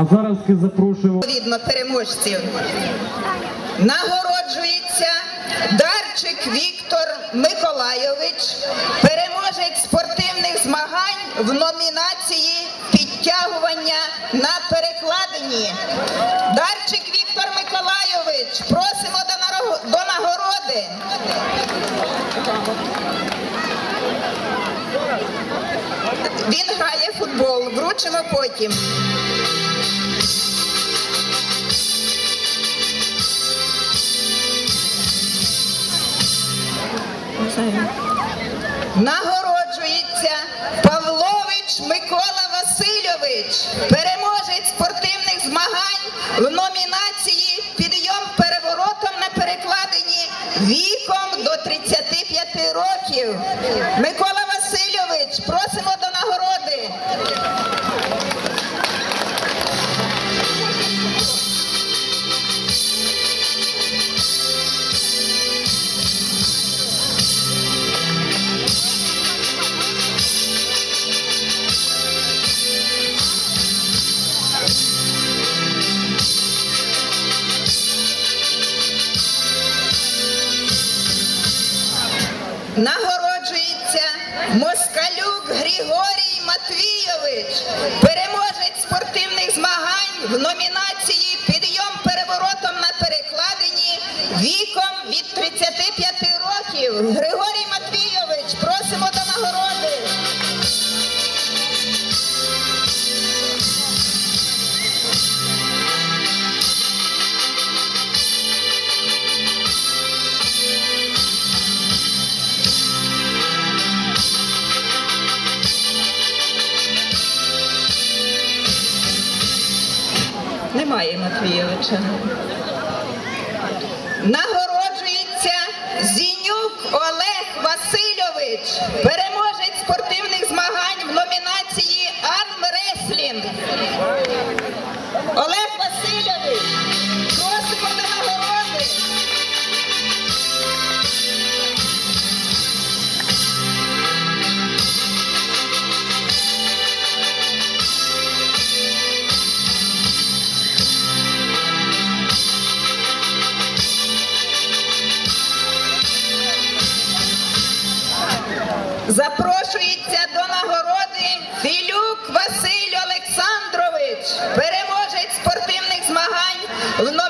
А зараз запрошуємо. відповідно переможців. Нагороджується Дарчик Віктор Миколайович, переможець спортивних змагань в номінації підтягування на перекладині. Дарчик Віктор Миколайович, просимо до нагороди. Він грає футбол, вручимо потім. Нагороджується Павлович Микола Васильович, переможець спортивних змагань в номінації Підйом переворотом на перекладині віком до 35 років. Микола Нагороджується Нагороджується змагань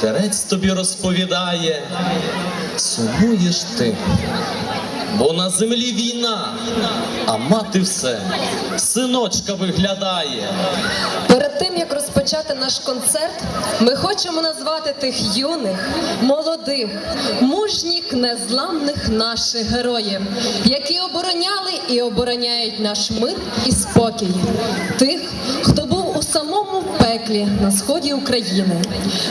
Світерець тобі розповідає, сумуєш ти, бо на землі війна, а мати все, синочка виглядає. Перед тим як розпочати наш концерт, ми хочемо назвати тих юних, молодих, мужніх, незламних наших героїв, які обороняли і обороняють наш мир і спокій, тих, хто пеклі на сході України.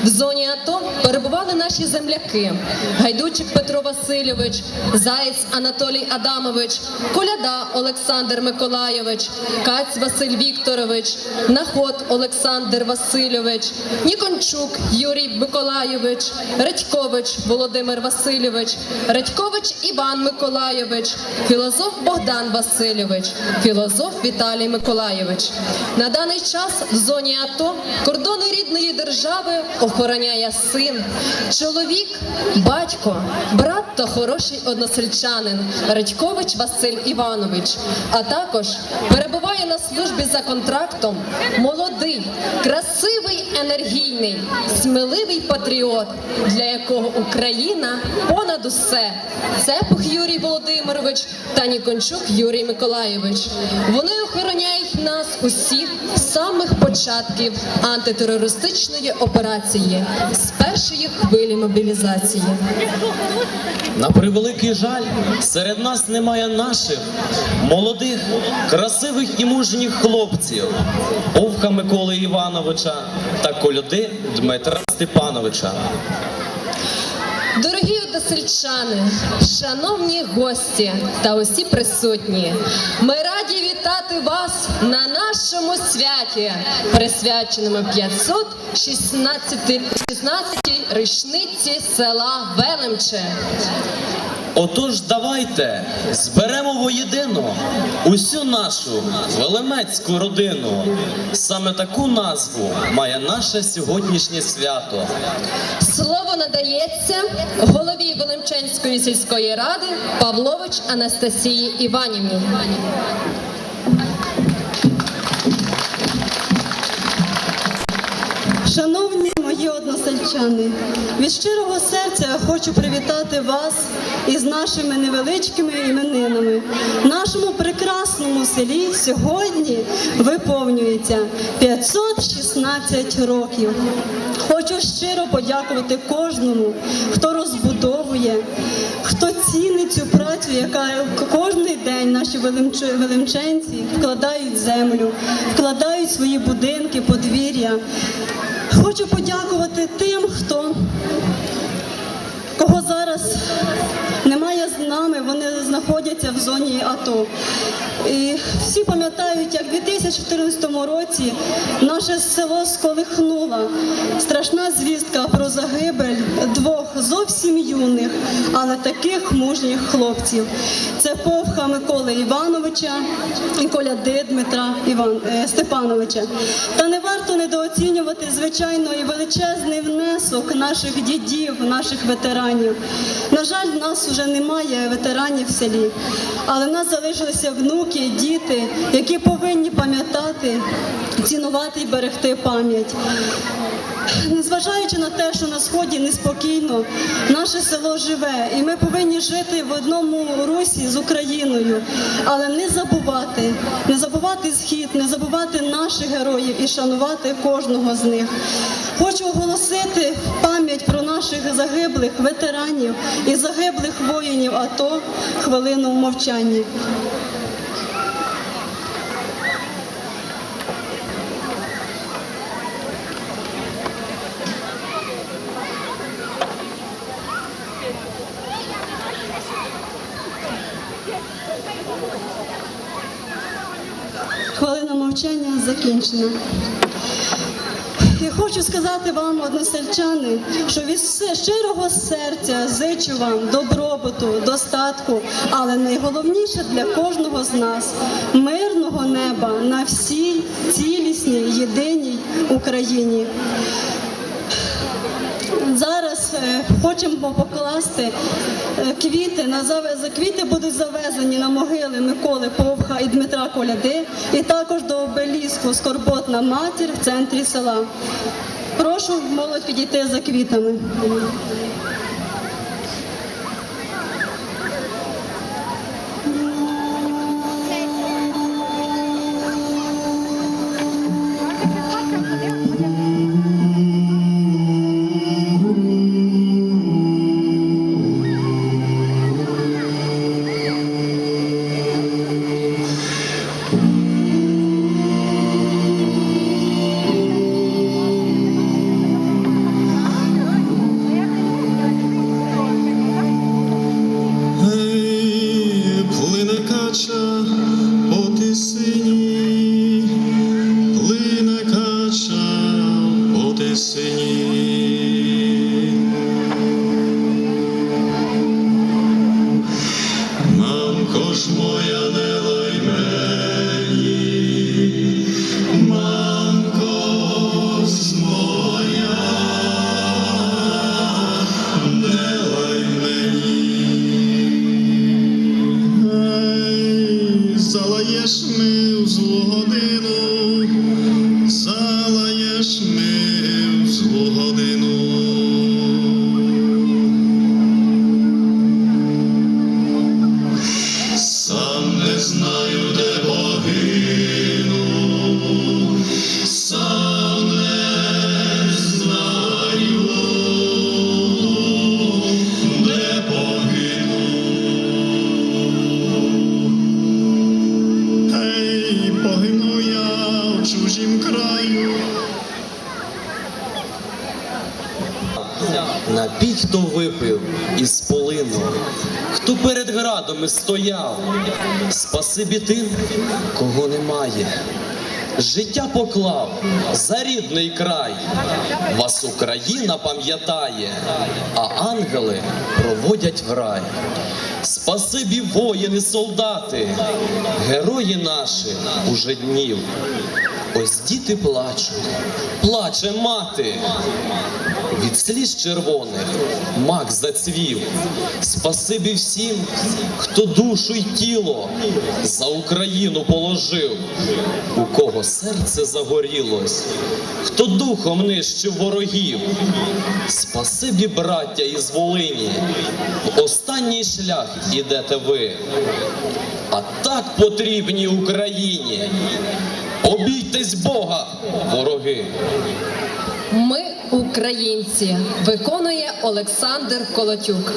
В зоні АТО перебували наші земляки: Гайдучик Петро Васильович, Заєць Анатолій Адамович, Коляда Олександр Миколайович, Каць Василь Вікторович, Наход Олександр Васильович, Нікончук Юрій Миколайович, Редькович Володимир Васильович, Редькович Іван Миколайович, філозоф Богдан Васильович, філозоф Віталій Миколайович. На даний час в зоні АТО кордони рідної держави охороняє син, чоловік, батько, брат та хороший односельчанин Редькович Василь Іванович, а також перебуває на службі за контрактом молодий, красивий, енергійний, сміливий патріот, для якого Україна понад усе. Цепух Юрій Володимирович та Нікончук Юрій Миколайович. Вони охороняють нас усіх з самих початків антитерористичної операції з першої хвилі мобілізації. На превеликий жаль, серед нас немає наших молодих, красивих і мужніх хлопців, Овка Миколи Івановича та коляди Дмитра Степановича. Дорогі односельчани, шановні гості та усі присутні, ми раді вітати вас на нашому святі, присвяченому 516 16-й річниці села Велемче. Отож, давайте зберемо воєдино усю нашу велемецьку родину. Саме таку назву має наше сьогоднішнє свято. Слово надається голові Велемченської сільської ради Павлович Анастасії Іванівні. Шановні мої односельчани, від щирого серця я хочу привітати вас із нашими невеличкими іменинами. Нашому прекрасному селі сьогодні виповнюється 516 років. Хочу щиро подякувати кожному, хто розбудовує, хто цінить цю працю, яка кожен день наші велимченці вкладають землю, вкладають свої будинки, подвір'я. Хочу подякувати тим, хто кого зараз немає з нами, вони знаходяться в зоні АТО. І всі пам'ятають, як в 2014 році наше село сколихнула страшна звістка про загибель двох зовсім юних, але таких мужніх хлопців. Це Повха Миколи Івановича і Коляди Дмитра Іван, е, Степановича. Та не варто недооцінювати, звичайно, і величезний внесок наших дідів, наших ветеранів. На жаль, в нас вже немає ветеранів в селі, але в нас залишилися внуки, діти, які повинні пам'ятати, цінувати і берегти пам'ять. Незважаючи на те, що на сході неспокійно, наше село живе, і ми повинні жити в одному русі з Україною, але не забувати, не забувати схід, не забувати наших героїв і шанувати кожного з них. Хочу оголосити пам'ять про наших загиблих ветеранів і загиблих воїнів АТО хвилину мовчання. Хвилина мовчання закінчена. Я хочу сказати вам, односельчани, що від щирого серця зичу вам добробуту, достатку, але найголовніше для кожного з нас мирного неба на всій цілісній єдиній Україні. Е, хочемо покласти е, квіти на заве- за квіти будуть завезені на могили Миколи Повха і Дмитра Коляди, і також до обеліску Скорботна матір в центрі села. Прошу молодь підійти за квітами. Стояв, спасибі тим, кого немає. Життя поклав за рідний край, вас Україна пам'ятає, а ангели проводять в рай. Спасибі воїни, солдати, герої наші уже днів. Ось діти плачуть, плаче мати. Від сліз червоних мак зацвів. Спасибі всім, хто душу й тіло за Україну положив, у кого серце загорілось, хто духом нищив ворогів. Спасибі, браття із Волині, в останній шлях ідете ви. А так потрібні Україні. Обійтесь Бога, вороги. Ми українці. Виконує Олександр Колотюк.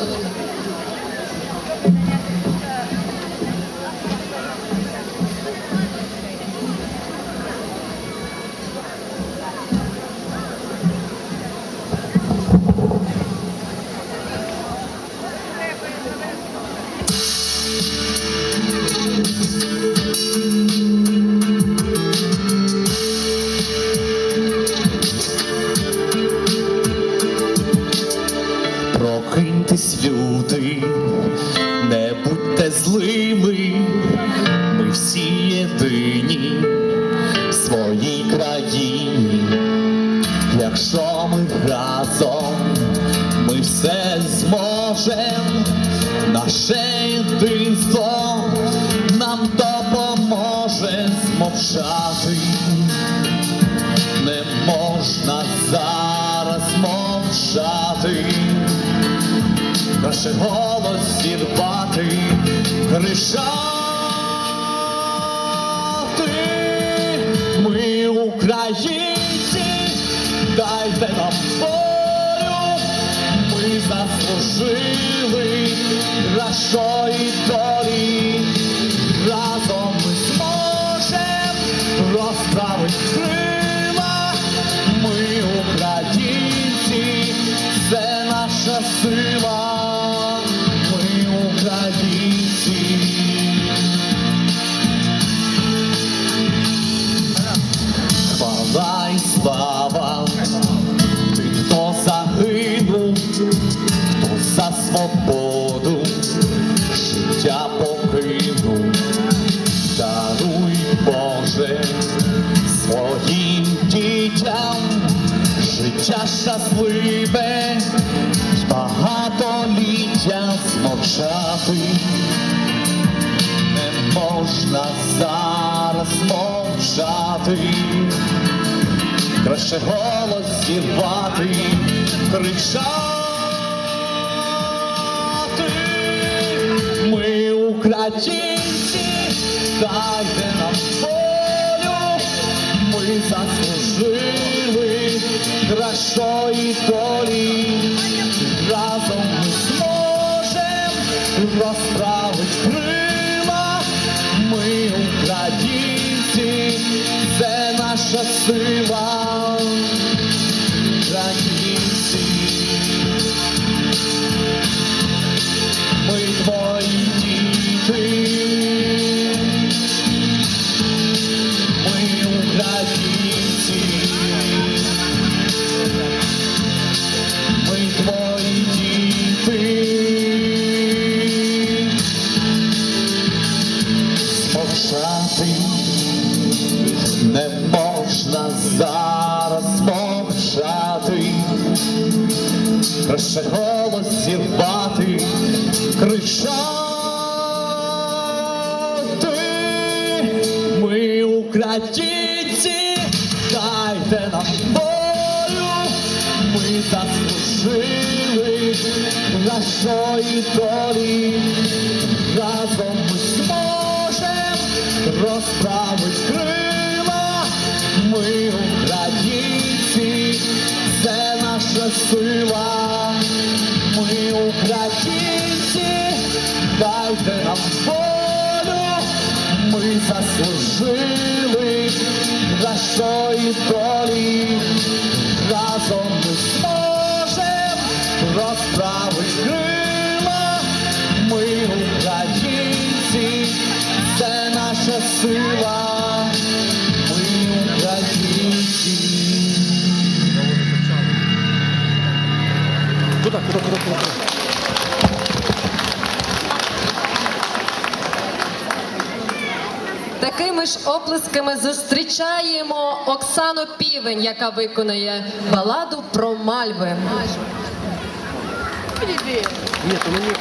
Зможем, наше єдинство нам допоможе змовчати. Не можна зараз мовчати, краще голос зірвати, кричати. Ми українці, дайте нам ми нашої долі. Разом ми зможем розправить й багатоліття змовчати. Не можна зараз мовчати, краще голос зірвати, кричати. Ми українці, дайте силить за свої збори. Такими ж оплесками зустрічаємо Оксану Півень, яка виконує баладу про мальви. Привіт! Ні, то мені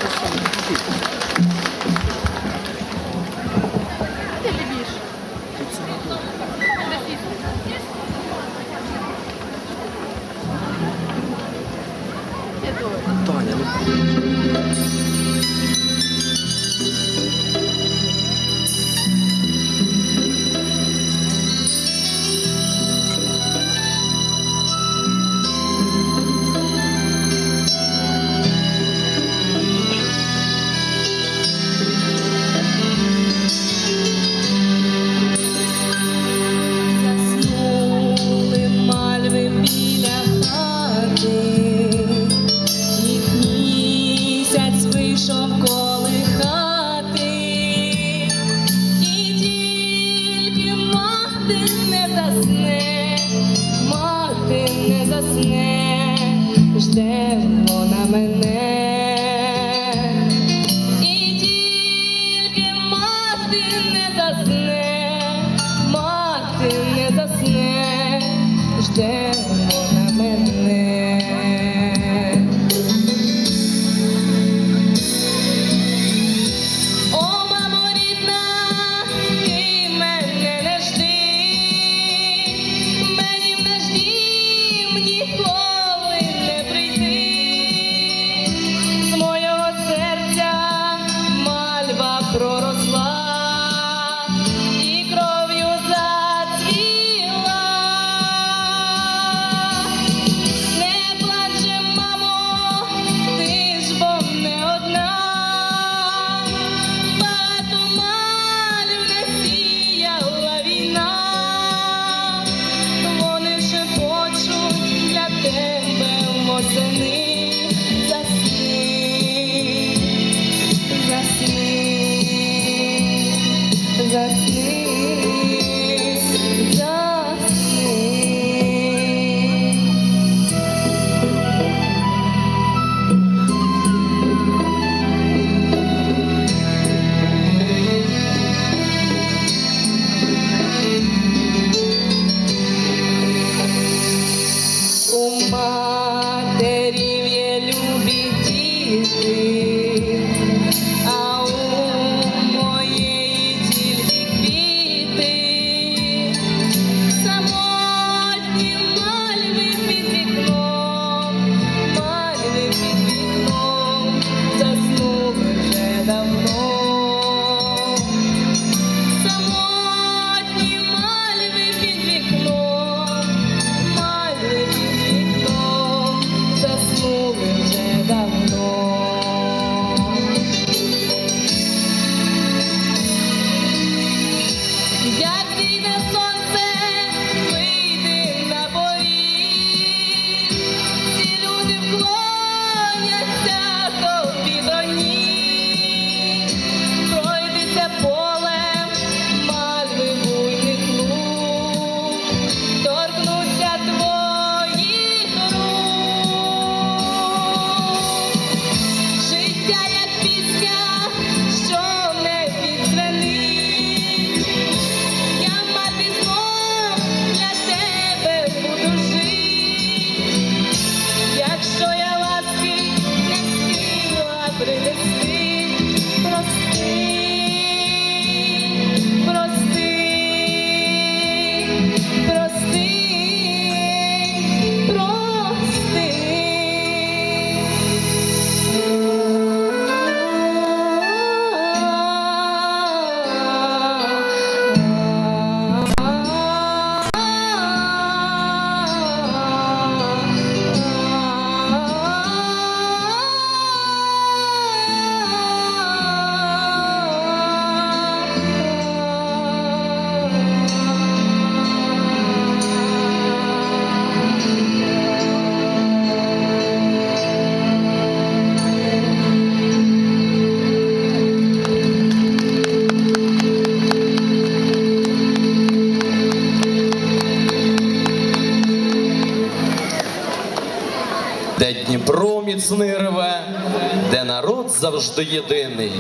завжди єдиний,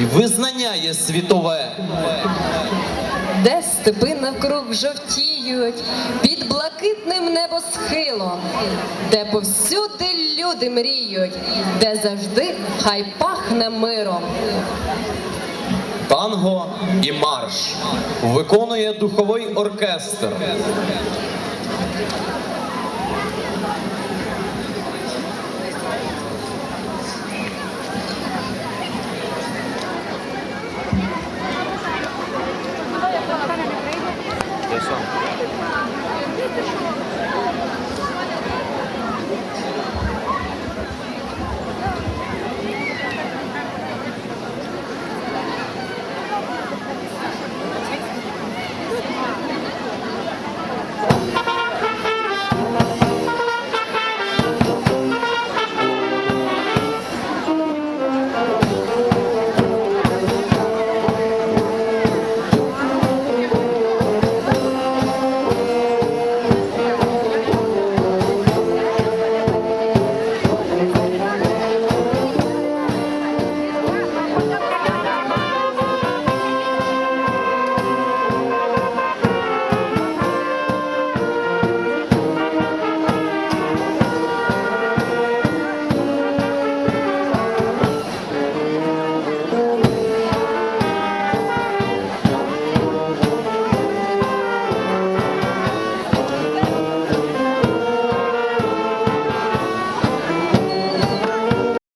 і визнання є світове. де степи навкруг жовтіють під блакитним небосхилом, де повсюди люди мріють, де завжди хай пахне миром. Танго і марш виконує духовий оркестр. the shore.